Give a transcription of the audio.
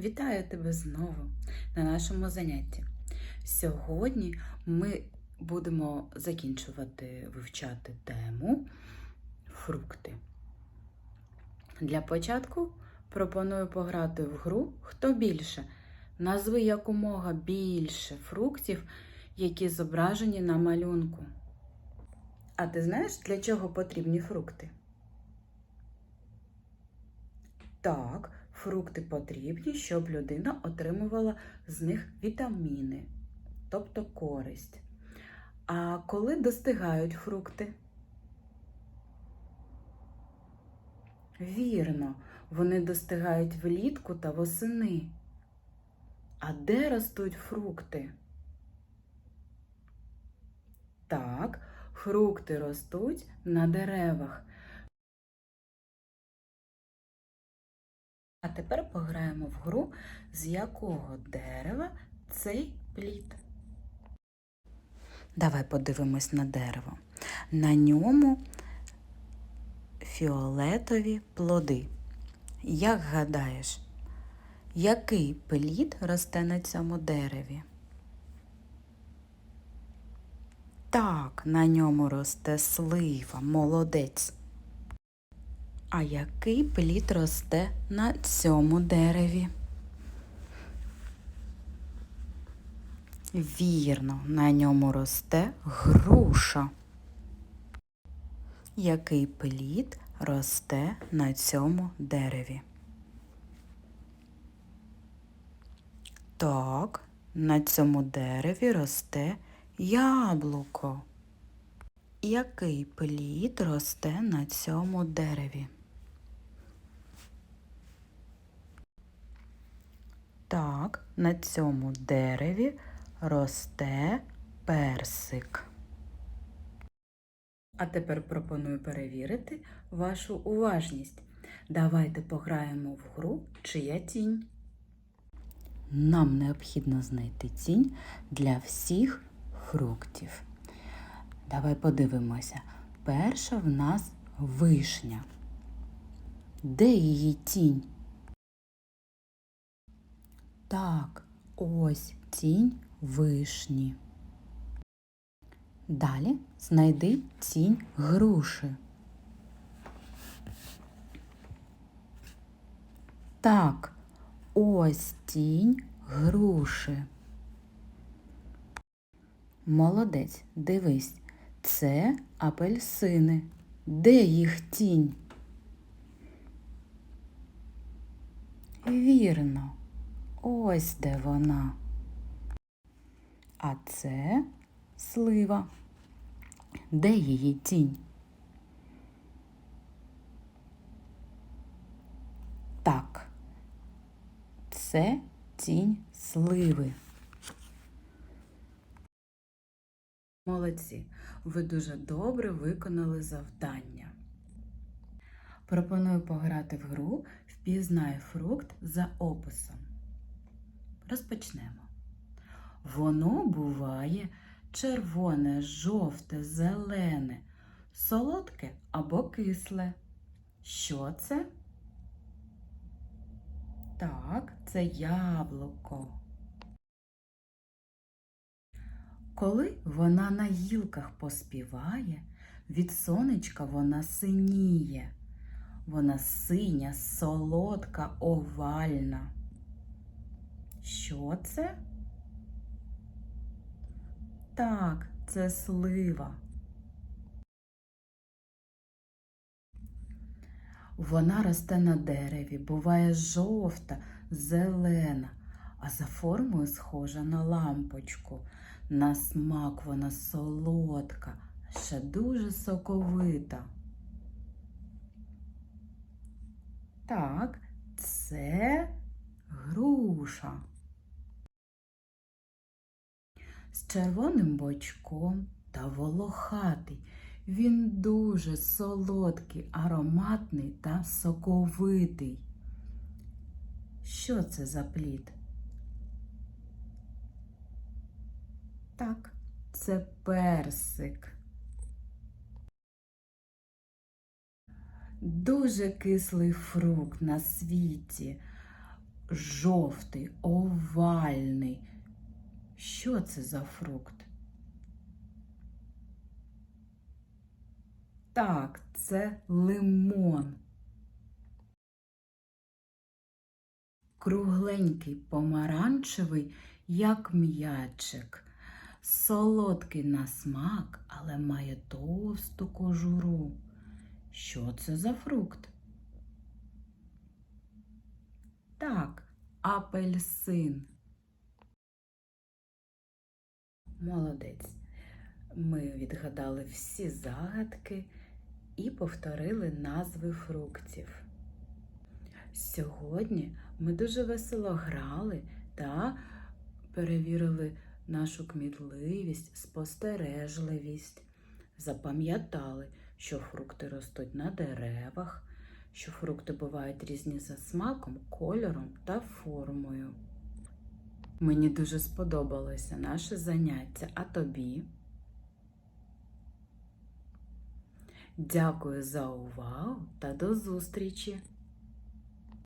Вітаю тебе знову на нашому занятті. Сьогодні ми будемо закінчувати вивчати тему фрукти. Для початку пропоную пограти в гру Хто більше. Назви якомога більше фруктів, які зображені на малюнку. А ти знаєш, для чого потрібні фрукти? Так, фрукти потрібні, щоб людина отримувала з них вітаміни, тобто користь. А коли достигають фрукти? Вірно, вони достигають влітку та восени. А де ростуть фрукти? Так, фрукти ростуть на деревах. А тепер пограємо в гру, з якого дерева цей плід. Давай подивимось на дерево. На ньому фіолетові плоди. Як гадаєш, який плід росте на цьому дереві? Так, на ньому росте слива, молодець. А який плід росте на цьому дереві? Вірно, на ньому росте груша. Який плід росте на цьому дереві? Так, на цьому дереві росте яблуко. Який плід росте на цьому дереві? Так, на цьому дереві росте персик. А тепер пропоную перевірити вашу уважність. Давайте пограємо в гру Чия тінь. Нам необхідно знайти тінь для всіх фруктів. Давай подивимося. Перша в нас вишня. Де її тінь? Так, ось тінь вишні. Далі знайди тінь груші. Так, ось тінь груші. Молодець, дивись, це апельсини. Де їх тінь? Вірно, ось де вона. А це слива. Де її тінь? Так, це тінь сливи. Молодці, ви дуже добре виконали завдання. Пропоную пограти в гру Впізнай фрукт за описом. Розпочнемо. Воно буває червоне, жовте, зелене, солодке або кисле. Що це? Так, це яблуко. Коли вона на гілках поспіває, від сонечка вона синіє. Вона синя, солодка, овальна. Що це? Так, це слива. Вона росте на дереві, буває жовта, зелена, а за формою схожа на лампочку. На смак вона солодка, ще дуже соковита. Так, це груша. З червоним бочком та волохатий. Він дуже солодкий, ароматний та соковитий. Що це за плід? Так, це персик. Дуже кислий фрукт на світі. жовтий, овальний. Що це за фрукт? Так, це лимон. Кругленький помаранчевий, як м'ячик. Солодкий на смак, але має товсту кожуру. Що це за фрукт? Так, апельсин. Молодець. Ми відгадали всі загадки і повторили назви фруктів. Сьогодні ми дуже весело грали та перевірили нашу кмітливість, спостережливість. Запам'ятали, що фрукти ростуть на деревах, що фрукти бувають різні за смаком, кольором та формою. Мені дуже сподобалося наше заняття, а тобі? Дякую за увагу та до зустрічі!